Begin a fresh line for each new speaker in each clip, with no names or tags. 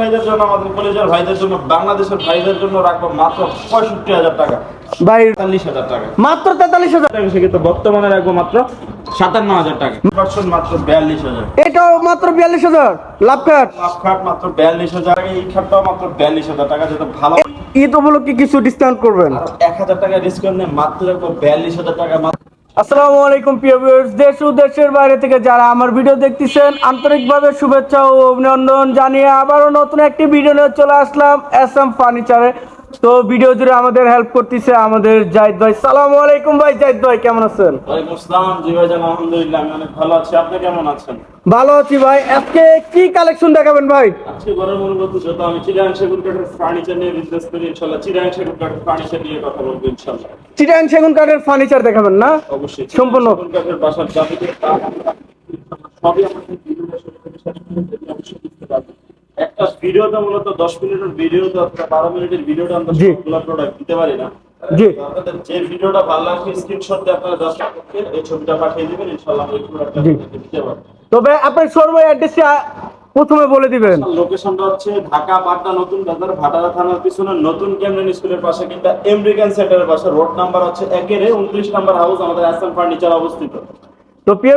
ভাইদের জন্য আমাদের কলেজের ভাইদের জন্য বাংলাদেশের ভাইদের জন্য রাখব মাত্র পঁয়ষট্টি হাজার টাকা।
ভাই
পঁয়তাল্লিশ হাজার টাকা।
মাত্র তেতাল্লিশ হাজার?
টাকা সেক্ষেত্রে বর্তমানে রাখব মাত্র সাতান্ন হাজার টাকা। পার্সেন্ট মাত্র বিয়াল্লিশ হাজার।
এটাও মাত্র বিয়াল্লিশ হাজার? লাভ কাট
লাভ খাট মাত্র বিয়াল্লিশ হাজার। এই খাটটাও মাত্র বিয়াল্লিশ হাজার টাকা যেটা ভালো
ঈদ উপলক্ষে কিছু ডিসকাউন্ট করবেন।
এক হাজার টাকা ডিসকাউন্ট নিয়ে মাত্র রাখব বিয়াল্লিশ হাজার টাকা মাত্র
আসসালামু আলাইকুম, প্রিয় ভিউয়ার্স দেশ ও দেশের বাইরে থেকে যারা আমার ভিডিও দেখতেছেন, আন্তরিকভাবে শুভেচ্ছা ও অভিনন্দন জানিয়ে আবারও নতুন একটি ভিডিও নিয়ে চলে আসলাম এস এম ফার্নিচারে তো ভিডিও জুড়ে আমাদের হেল্প করতেছে আমাদের জাহিদ ভাই। সালামু আলাইকুম ভাই, জাহিদ ভাই, কেমন আছেন?
ওয়ালাইকুম আসসালাম। জি ভাইজান, আলহামদুলিল্লাহ, আমি অনেক ভালো আছি। আপনি কেমন আছেন?
ভালো আছি ভাই আজকে কি কালেকশন দেখাবেন ভাই
আজকে ঘরের মূলত যত আমি চিরাং সেগুন কাঠের ফার্নিচার নিয়ে বিজনেস করি ইনশাল্লাহ চিরাং সেগুন কাঠের ফার্নিচার নিয়ে কথা বলব ইনশাল্লাহ
চিটাং সেগুন কাঠের ফার্নিচার দেখাবেন না
অবশ্যই
সম্পূর্ণ।
সেগুন কাঠের বাসার কাঠ সবই আমাদের পারবেন। একটা ভিডিওতে মূলত দশ মিনিটের ভিডিওতে অথবা বারো মিনিটের ভিডিওটা আমরা। সবগুলো প্রোডাক্ট দিতে পারি না
জি।
যে ভিডিওটা ভালো লাগবে স্ক্রিনশট দিয়ে আপনারা দশ মিনিটের এই ছবিটা পাঠিয়ে দিবেন ইনশাল্লাহ আমরা এই প্রোডাক্টটা দিতে পারব
তবে আপনার শোরুম অ্যাড্রেসটা প্রথমে বলে দিবেন।
লোকেশনটা হচ্ছে ঢাকা, বাড্ডা, নতুন বাজার, ভাটারা থানার পিছনে নতুন ক্যামরেন স্কুলের পাশে কিংবা আমেরিকান সেন্টারের পাশে। রোড নাম্বার হচ্ছে একের উনত্রিশ নাম্বার হাউস আমাদের আসাম ফার্নিচার অবস্থিত।
তো প্রিয়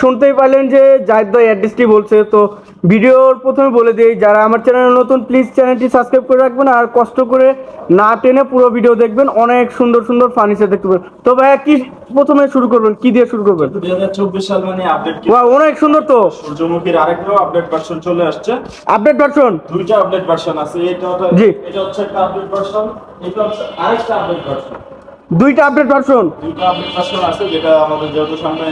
শুনতেই পারলেন যে জাহিদ ভাই অ্যাড্রেসটি বলছে তো ভিডিওর প্রথমে বলে দিই যারা আমার চ্যানেলে নতুন প্লিজ চ্যানেলটি সাবস্ক্রাইব করে রাখবেন আর কষ্ট করে না টেনে পুরো ভিডিও দেখবেন অনেক সুন্দর সুন্দর ফার্নিচার দেখতে পাবেন তো ভাইয়া কি প্রথমে শুরু করবেন? কি দিয়ে শুরু করবেন?
দুই হাজার চব্বিশ সাল মানে আপডেট
ওয়া অনেক সুন্দর তো।
সূর্যমুখীর আরেকটাও আপডেট ভার্সন চলে আসছে।
আপডেট ভার্সন
দুইটা আপডেট ভার্সন আছে এটা। এটা হচ্ছে একটা আপডেট ভার্সন এটা হচ্ছে আরেকটা আপডেট ভার্সন
দুইটা আপডেট ভার্সন
দুইটা আপডেট ভার্সন আছে যেটা আমাদের যেহেতু সামনে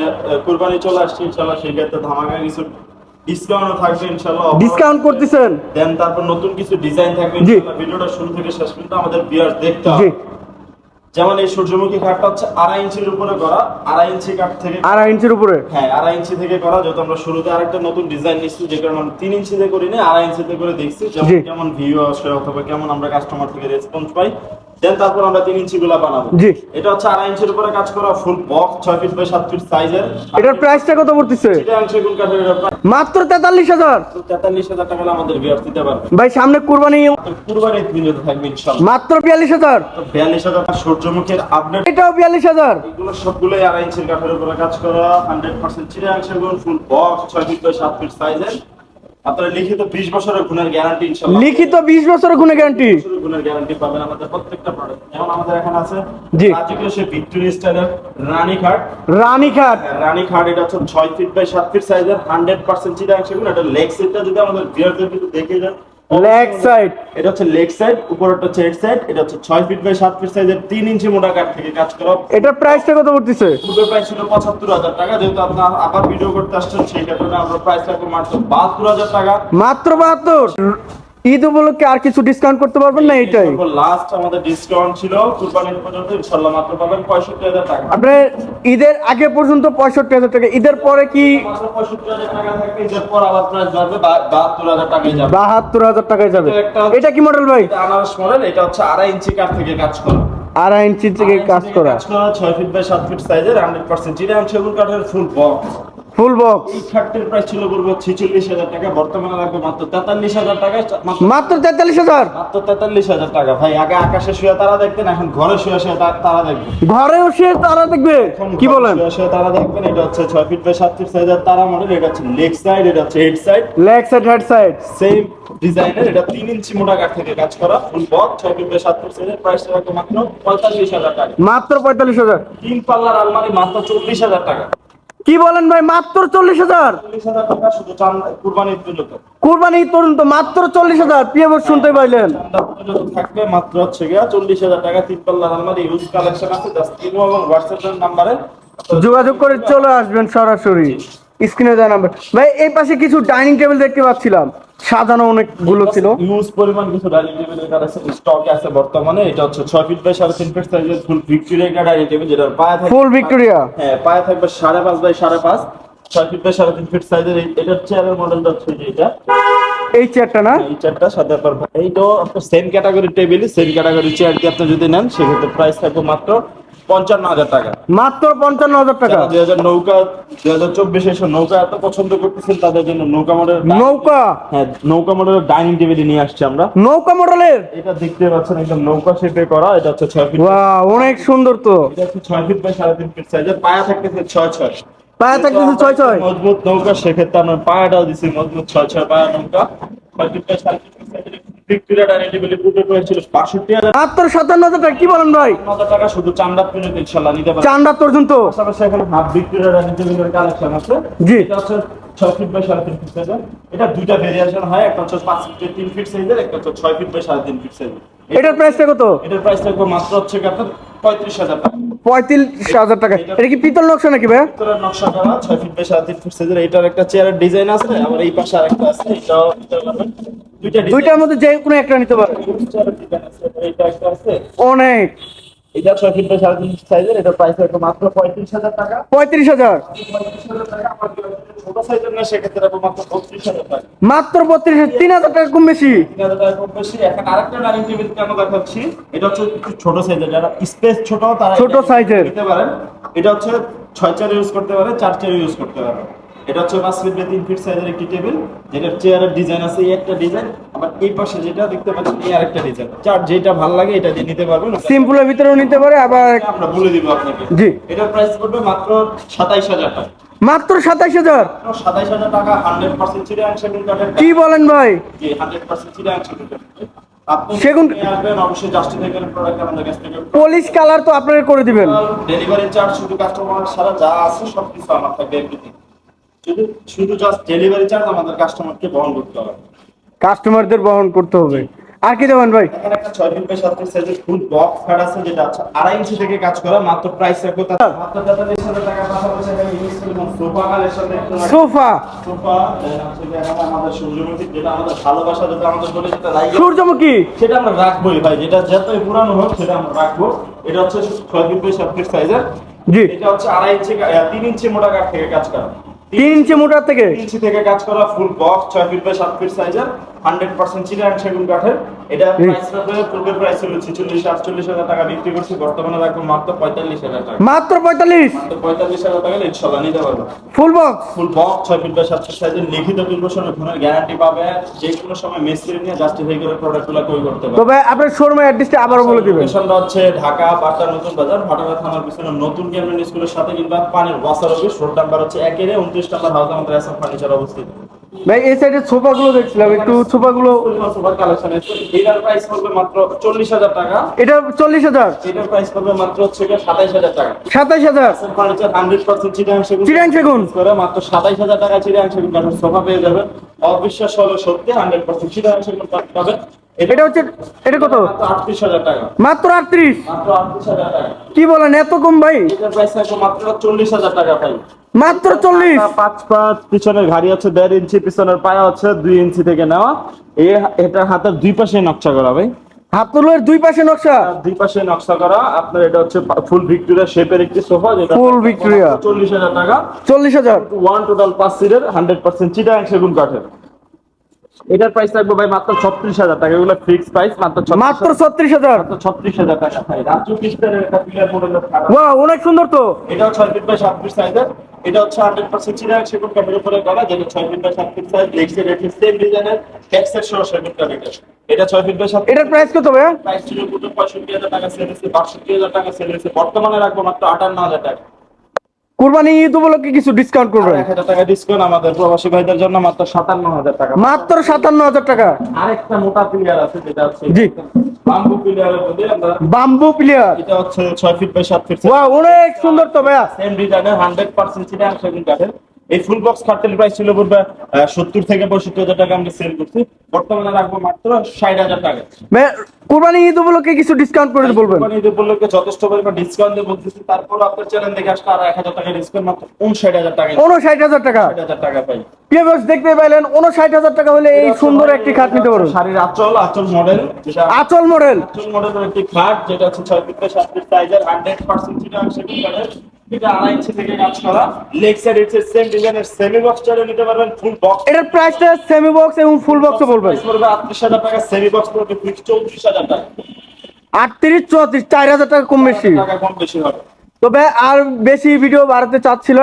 কুরবানি চলে আসছে ইনশাল্লাহ সেই ক্ষেত্রে ধামাকা কিছু ডিসকাউন্ট থাকবে ইনশাল্লাহ
ডিসকাউন্ট করতেছেন?
দেন তারপর নতুন কিছু ডিজাইন থাকবে ইনশাআল্লাহ। ভিডিওটা শুরু থেকে শেষ পর্যন্ত আমাদের ভিউয়ার্স দেখতে হবে। যেমন এই সূর্যমুখী কাঠটা হচ্ছে আড়াই ইঞ্চির উপরে করা আড়াই ইঞ্চি কাঠ থেকে
আড়াই ইঞ্চির উপরে?
হ্যাঁ আড়াই ইঞ্চি থেকে করা যেহেতু আমরা শুরুতে আরেকটা নতুন ডিজাইন নিচ্ছি যে কারণে আমরা তিন ইঞ্চিতে করি না আড়াই ইঞ্চিতে করে দেখছি। যেমন। কেমন ভিউ আসে অথবা কেমন আমরা কাস্টমার থেকে রেসপন্স পাই দেন তারপর আমরা তিন ইঞ্চি গুলা বানাবো।
জি।
এটা হচ্ছে আড়াই ইঞ্চির উপরে কাজ করা ফুল বক্স ছয় ফিট বাই সাত ফিট সাইজের
এটার প্রাইসটা কত পড়তেছে?
চিটাং সেগুন কাঠের
মাত্র তেতাল্লিশ হাজার।
তেতাল্লিশ হাজার টাকা আমাদের বিয়ার দিতে পারবে।
ভাই সামনে কুরবানি
কুরবানির ভিডিওতে থাকবে ইনশাল্লাহ
মাত্র বিয়াল্লিশ হাজার।
বিয়াল্লিশ হাজার টাকা সূর্যমুখীর আপডেট
এটাও বিয়াল্লিশ হাজার।
এগুলো সবগুলোই আড়াই ইঞ্চির কাঠের উপরে কাজ করা হান্ড্রেড পার্সেন্ট চিরাং সেগুন ফুল বক্স ছয় ফিট বাই সাত ফিট সাইজের লিখিত বিশ বছরের গুণের গ্যারান্টি ইনশাল্লাহ
লিখিত বিশ বছরের গুণে গ্যারান্টি
গুণের গ্যারান্টি পাবেন আমাদের প্রত্যেকটা প্রোডাক্ট যেমন আমাদের এখানে আছে
জি।
রাজকীয় সে ভিক্টোরিয়া স্টাইলের রানী খাট
রানী খাট
রানী খাট এটা হচ্ছে ছয় ফিট বাই সাত ফিট সাইজের হান্ড্রেড পার্সেন্ট চিরাং সেগুন। এটা লেগ সেটটা যদি আমাদের কিন্তু দেখে যান
লেগ সাইড
এটা হচ্ছে লেগ সাইড উপরটা হচ্ছে হেড সাইড এটা হচ্ছে ছয় ফিট বাই সাত ফিট সাইজের তিন ইঞ্চি মোটা কাঠ থেকে কাজ করা।
এটা প্রাইসটা কত পড়তেছে?
পুরো প্রাইস ছিল পঁচাত্তর হাজার টাকা যেহেতু আপনার আবার ভিডিও করতে আসছেন সেই কারণে আমরা প্রাইস রাখব মাত্র বাহাত্তর হাজার টাকা।
মাত্র বাহাত্তর? ঈদ উপলক্ষে আর কিছু ডিসকাউন্ট করতে পারবেন না এইটাই
লাস্ট আমাদের ডিসকাউন্ট ছিল কুরবানির পর্যন্ত ইনশাল্লাহ মাত্র পাবেন পঁয়ষট্টি হাজার টাকা।
আপনার ঈদের আগে পর্যন্ত পঁয়ষট্টি হাজার টাকা। ঈদের পরে কি
মাত্র পঁয়ষট্টি হাজার টাকা থাকবে এর পর আবার প্রাইস বাড়বে বা- বাহাত্তর হাজার টাকায় যাবে।
বাহাত্তর হাজার টাকায় যাবে।
এটা
কি মডেল ভাই?
এটা আনারস মডেল এটা হচ্ছে আড়াই ইঞ্চি কাঠ থেকে কাজ করা।
আড়াই ইঞ্চি থেকে কাজ করা।
কাজ করা ছয় ফিট বাই সাত ফিট সাইজের হান্ড্রেড পার্সেন্ট চিরাং সেগুন কাঠের ফুল বক্স
ফুল বক্স
এই খাটটির প্রাইস ছিল পূর্বে ছেচল্লিশ হাজার টাকা বর্তমানে লাগবে মাত্র তেতাল্লিশ হাজার টাকা মাত্র
মাত্র তেতাল্লিশ হাজার?
মাত্র তেতাল্লিশ হাজার টাকা। ভাই আগে আকাশে শুয়ে তারা দেখতেন এখন ঘরে শুয়ে শুয়ে তারা দেখবেন
ঘরেও সে তারা দেখবে? কি বলেন?
শুয়ে শুয়ে তারা দেখবেন এটা হচ্ছে ছয় ফিট বাই সাত ফিট সাইজের তারা মডেল এটা হচ্ছে লেগ সাইড এটা হচ্ছে head side
leg side head side
same ডিজাইনের এটা তিন ইঞ্চি মোটা কাঠ থেকে কাজ করা ফুল বক্স ছয় ফিট বাই সাত ফিট সাইজের প্রাইস রাখব মাত্র পঁয়তাল্লিশ হাজার টাকা।
মাত্র পঁয়তাল্লিশ হাজার।
তিন পাল্লার আলমারি মাত্র চল্লিশ হাজার টাকা।
কি বলেন ভাই মাত্র চল্লিশ হাজার? কুরবানি তরুণ তো মাত্র চল্লিশ হাজার প্রিয় শুনতে পাইলেন।
থাকবে মাত্র হচ্ছে গিয়া চল্লিশ হাজার টাকা তিন পাল্লা আলমারি ইউজ কালেকশন আছে এবং হোয়াটসঅ্যাপ নাম্বারে।
যোগাযোগ করে চলে আসবেন সরাসরি। স্ক্রিনে দেওয়া নাম্বার। ভাই এই পাশে কিছু ডাইনিং টেবিল দেখতে পাচ্ছিলাম। সাজানো অনেকগুলো ছিল।
ইউজ পরিমাণ কিছু ডাইনিং টেবিলের কাছে স্টক আছে বর্তমানে। এটা হচ্ছে ছয় ফিট বাই সাড়ে তিন ফিট সাইজের ফুল ভিক্টোরিয়া একটা ডাইনিং টেবিল যেটা পায়ে থাকবে
ফুল ভিক্টোরিয়া
হ্যাঁ পায়ে থাকবে সাড়ে পাঁচ বাই সাড়ে পাঁচ। ছয় ফিট বাই সাড়ে তিন ফিট সাইজের এটার চেয়ারের মডেলটা হচ্ছে এটা।
এই চেয়ারটা না?
এই চেয়ারটা সাথে আপনার এইটাও আপনার same category table same category chair দিয়ে আপনি যদি নেন সেক্ষেত্রে প্রাইস থাকবে মাত্র পঞ্চান্ন হাজার টাকা।
মাত্র পঞ্চান্ন হাজার টাকা?
দুই হাজার নৌকা দুই হাজার চব্বিশে এসে নৌকা এত পছন্দ করতেছেন তাদের জন্য নৌকা মডেল
নৌকা?
হ্যাঁ নৌকা মডেলের ডাইনিং টেবিল নিয়ে আসছি আমরা।
নৌকা মডেলের
এটা দেখতে পাচ্ছেন একদম নৌকা শেপে করা এটা হচ্ছে ছয় ফিট
অনেক সুন্দর তো।
এটা হচ্ছে ছয় ফিট বাই সাড়ে তিন ফিট সাইজের পায়া থাকতেছে ছয় ছয়।
পায়ে থাকতেছে ছয় ছয়?
মজবুত নৌকা সেক্ষেত্রে আমরা পায়াটাও দিছি মজবুত ছয় ছয় পায়া নৌকা। ছয় ফিট বাই সাড়ে ফিট সাইজের ভিক্টোরিয়া ডাইনিং টেবিল পুরো করেছিল বাষট্টি হাজার
মাত্র সাতান্ন হাজার টাকা কি বলেন ভাই?
টাকা শুধু চামড়া পর্যন্ত ইনশাল্লাহ নিতে পারবেন।
চান্ডার পর্যন্ত
পাশাপাশি এখানে হাফ ভিক্টোরিয়া ডাইনিং টেবিলের কালেকশন আছে।
জি।
এটা হচ্ছে ছয় ফিট বাই সাড়ে তিন ফিট সাইজের এটা দুইটা ভেরিয়েশন হয় একটা হচ্ছে পাঁচ ফিট তিন ফিট সাইজের একটা হচ্ছে ছয় ফিট বাই সাড়ে তিন ফিট সাইজের
এটার প্রাইসটা কত?
এটার প্রাইস থাকবে মাত্র হচ্ছে আপনার পঁয়ত্রিশ হাজার টাকা।
পঁয়ত্রিশ হাজার টাকা। এটা কি পিতল নকশা নাকি ভাই
ভিতরের নকশা করা ছয় ফিট বাই সাত ফিট সাইজের এটার একটা চেয়ারের ডিজাইন আছে আবার এই পাশে আরেকটা আছে এটাও
দুইটার মধ্যে যে কোনো একটা নিতে পারে।
চেয়ারের ডিজাইন আছে এটা একটা আছে।
অনেক।
এটা ছয় ফিট বাই সাড়ে তিন সাইজের এটা প্রাইস থাকবে মাত্র পঁয়ত্রিশ হাজার টাকা।
পঁয়ত্রিশ হাজার।
ছোট সাইজের না সেক্ষেত্রে মাত্র বত্রিশ হাজার টাকা।
মাত্র বত্রিশ তিন হাজার টাকা কম বেশি।
তিন হাজার টাকা কম বেশি। এখন আরেকটা ডাইনিং টেবিল কেন দেখাচ্ছি এটা হচ্ছে ছোট সাইজের যারা স্পেস ছোট তারা
ছোট সাইজের।
নিতে পারেন। এটা হচ্ছে ছয় চেয়ার ইউজ করতে পারে চার চার ইউজ করতে পারে। এটা হচ্ছে পাঁচ ফিট বাই তিন ফিট সাইজের একটি টেবিল যেটা চেয়ারের ডিজাইন আছে এই একটা ডিজাইন আবার এই পাশে যেটা দেখতে পাচ্ছেন এই আরেকটা ডিজাইন চার যেটা ভালো লাগে এটা দিয়ে নিতে পারবেন।
সিম্পলের ভিতরেও নিতে পারে আবার
আমরা বলে দিব আপনাকে।
জি।
এটার প্রাইস পড়বে মাত্র সাতাইশ হাজার টাকা।
মাত্র সাতাইশ হাজার?
সাতাইশ হাজার টাকা হান্ড্রেড পার্সেন্ট
কি বলেন ভাই?
জি হান্ড্রেড পার্সেন্ট চিড়ে সেগুন আপনি
সেগুন-
নিয়ে আসবেন অবশ্যই জাস্টি দেখবেন প্রোডাক্ট আমাদের কাছ থেকে।
পলিশ কালার তো আপনারা করে দিবেন।
ডেলিভারি চার্জ শুধু কাস্টমার সারা যা আছে সব কিছু আমার থাকবে এভরিথিং শুধু শুধু জাস্ট ডেলিভারি চার্জ আমাদের কাস্টমারকে বহন করতে হবে।
কাস্টমারদের বহন করতে হবে। আর কি দেবেন ভাই?
এখানে একটা ছয় ফিট বাই সাত ফিট সাইজের ফুল বক্স আছে যেটা আছে আড়াই ইঞ্চি থেকে কাজ করা মাত্র প্রাইস রাখব তার মাত্র তেতাল্লিশ হাজার টাকা পাশাপাশি এখানে ইউজ করলাম সোফা কালেকশন
সোফা
সোফা দেন আমাদের সূর্যমুখী যেটা আমাদের ভালোবাসা যেটা আমাদের বলে যেটা লাগে
সূর্যমুখী?
সেটা আমরা রাখবোই ভাই যেটা যতই পুরানো হোক সেটা আমরা রাখব। এটা হচ্ছে ছয় ফিট বাই সাত ফিট সাইজের।
জি।
এটা হচ্ছে আড়াই ইঞ্চি তিন ইঞ্চি মোটা কাঠ থেকে কাজ করা।
তিন ইঞ্চি মোটার থেকে?
ইঞ্চি থেকে কাজ করা ফুল বক্স ছয় ফিট বাই সাত ফিট সাইজের হান্ড্রেড পার্সেন্ট চিরাং সেগুন কাঠের। এটা প্রাইস পূর্বের প্রাইস ছিল ছেচল্লিশ আটচল্লিশ হাজার টাকা বিক্রি করছি বর্তমানে রাখব মাত্র পঁয়তাল্লিশ হাজার টাকা।
মাত্র পঁয়তাল্লিশ?
মাত্র পঁয়তাল্লিশ হাজার টাকা ইনশাল্লাহ নিতে পারব।
ফুল বক্স
ফুল বক্স ছয় ফিট বাই সাত ফিট সাইজের লিখিত দুই বছরের ফোনের গ্যারান্টি পাবে। যে কোনো সময় মেসির নিয়ে জাস্টিফাই করে প্রোডাক্টগুলো কই করতে পারবে।
তবে আপনার শোরুমের অ্যাড্রেসটা আবারও বলে দিবেন।
লোকেশনটা হচ্ছে ঢাকা বাটা নতুন বাজার ভাটারা থানার পিছনে নতুন গভর্নমেন্ট স্কুলের সাথে কিংবা পানির ওয়াসার অফিস রোড নাম্বার হচ্ছে একের উনত্রিশ নাম্বার হাউস আমাদের এসএম ফার্নিচার অবস্থিত।
ভাই এই সাইডে সোফাগুলো দেখছিলাম একটু সোফাগুলো
সুপার কালেকশন আছে এটার প্রাইস হবে মাত্র চল্লিশ হাজার টাকা।
এটা চল্লিশ হাজার?
এটার প্রাইস হবে মাত্র হচ্ছে সাতাইশ হাজার টাকা।
সাতাইশ হাজার?
ফার্নিচার হান্ড্রেড পার্সেন্ট চিটাং সেগুন।
চিটাং সেগুন।
করে মাত্র সাতাইশ হাজার টাকা চিটাং সেগুন। কাঠের সোফা পেয়ে যাবেন। অবিশ্বাস হলো সত্যি হান্ড্রেড পার্সেন্ট চিটাং সেগুন পাবেন।
এটা হচ্ছে এটা কত?
মাত্র আটত্রিশ?
কি বলেন এত কম ভাই?
মাত্র চল্লিশ হাজার টাকা পাই
মাত্র চল্লিশ?
পাঁচ পাঁচ পিছনের ঘাড়ি হচ্ছে দেড় ইঞ্চি পিছনের পায়া হচ্ছে দুই ইঞ্চি থেকে নেওয়া। এটা হাতের দুই পাশে নকশা করা ভাই।
হাতুলের দুই পাশে নকশা?
দুই পাশে নকশা করা। আপনার এটা হচ্ছে ফুল ভিক্টোরিয়া শেপের একটি সোফা যেটা
Full Victoria।
চল্লিশ হাজার টাকা।
চল্লিশ হাজার।
ওয়ান টোটাল পাঁচ সিটের হান্ড্রেড পার্সেন্ট চিটাং সেগুন কাঠের। এটার প্রাইস থাকবে ভাই মাত্র ছত্রিশ হাজার টাকা। এগুলো ফিক্স প্রাইস মাত্র
মাত্র ছত্রিশ হাজার?
ছত্রিশ হাজার টাকা ভাই। রাজ্য কিস্তারের একটা পিলার মডেলের খাট
ওয়া অনেক সুন্দর তো।
এটাও ছয় ফিট বাই সাত ফিট সাইজের এটা হচ্ছে হান্ড্রেড পার্সেন্ট চিরাং সেগুন কাঠের উপরে করা যেটা ছয় ফিট বাই সাত ফিট সাইজ লেগসের রেখে সেম ডিজাইনের ব্যাকসেট সহ সেগুন কাঠ এটা এটা ছয় ফিট বাই সাত
এটার প্রাইস কত ভাই
প্রাইস ছিল পঁয়ষট্টি হাজার টাকা সেল হয়েছে বাষট্টি হাজার টাকা সেল হয়েছে। বর্তমানে রাখব মাত্র আটান্ন হাজার টাকা।
কুরবানি ঈদ উপলক্ষে কিছু ডিসকাউন্ট করবেন?
টাকা ডিসকাউন্ট আমাদের প্রবাসী ভাইদের জন্য মাত্র সাতান্ন হাজার টাকা।
মাত্র সাতান্ন হাজার টাকা?
আরেকটা মোটা প্লেয়ার আছে যেটা হচ্ছে
জি।
বাম্বু প্লেয়ার আমরা
বাম্বু প্লেয়ার
এটা হচ্ছে ছয় ফিট বাই সাত ফিট
ওয়া অনেক সুন্দর তো ভাইয়া।
সেম ডিজাইনের হান্ড্রেড পার্সেন্ট চিটাং সেগুন কাঠের এই ফুল বক্স খাটের প্রাইস ছিল পূর্বে সত্তর থেকে পঁয়ষট্টি হাজার টাকা আমরা সেল করছি। বর্তমানে রাখব মাত্র ষাট হাজার টাকা।
কুরবানি ঈদ উপলক্ষে কিছু ডিসকাউন্ট করে বলবেন?
কোরবানি ঈদ উপলক্ষে যথেষ্ট পরিমাণ ডিসকাউন্ট দিয়ে বলতেছি। তারপর আপনার চ্যানেল দেখে আসলে আর এক হাজার টাকা ডিসকাউন্ট মাত্র উনষাট হাজার টাকা।
উনষাট হাজার টাকা।
হাজার টাকা পাই।
দেখতে পাইলেন উনষাট হাজার টাকা হলে এই সুন্দর একটি খাট নিতে পারবেন।
শাড়ির আঁচল আঁচল মডেল
আচল মডেল
আঁচল মডেলের একটি খাট যেটা হচ্ছে ছয় ফিট বাই সাত ফিট সাইজের হান্ড্রেড পার্সেন্ট চিটাং সেগুন কাঠের এটা আড়াই ইঞ্চি থেকে কাজ করা। লেগ সাইড হচ্ছে সেম ডিজাইনের সেমি বক্স চাইলে নিতে পারবেন ফুল বক্স
এটার প্রাইসটা সেমি বক্স এবং ফুল বক্সও বলবেন।
পড়বে আটত্রিশ হাজার টাকা সেমি বক্স পড়বে টাকা।
টাকা কম বেশি।
টাকা কম বেশি হবে।
তবে আর বেশি ভিডিও বাড়াতে চাচ্ছিল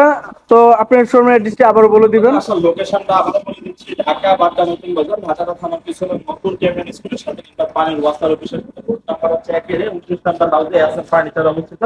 তো আপনার শোরুমের অ্যাড্রেসটি আবারও বলে দিবেন।
আসল লোকেশনটা বলে দিচ্ছি ঢাকা বাড্ডা নতুন বাজার ভাটারা থানার পিছনে নতুন স্কুলের সাথে পানির অফিসের নাম্বার হচ্ছে একের উনত্রিশ নাম্বার হাউসে আছে ফার্নিচার অবস্থিত।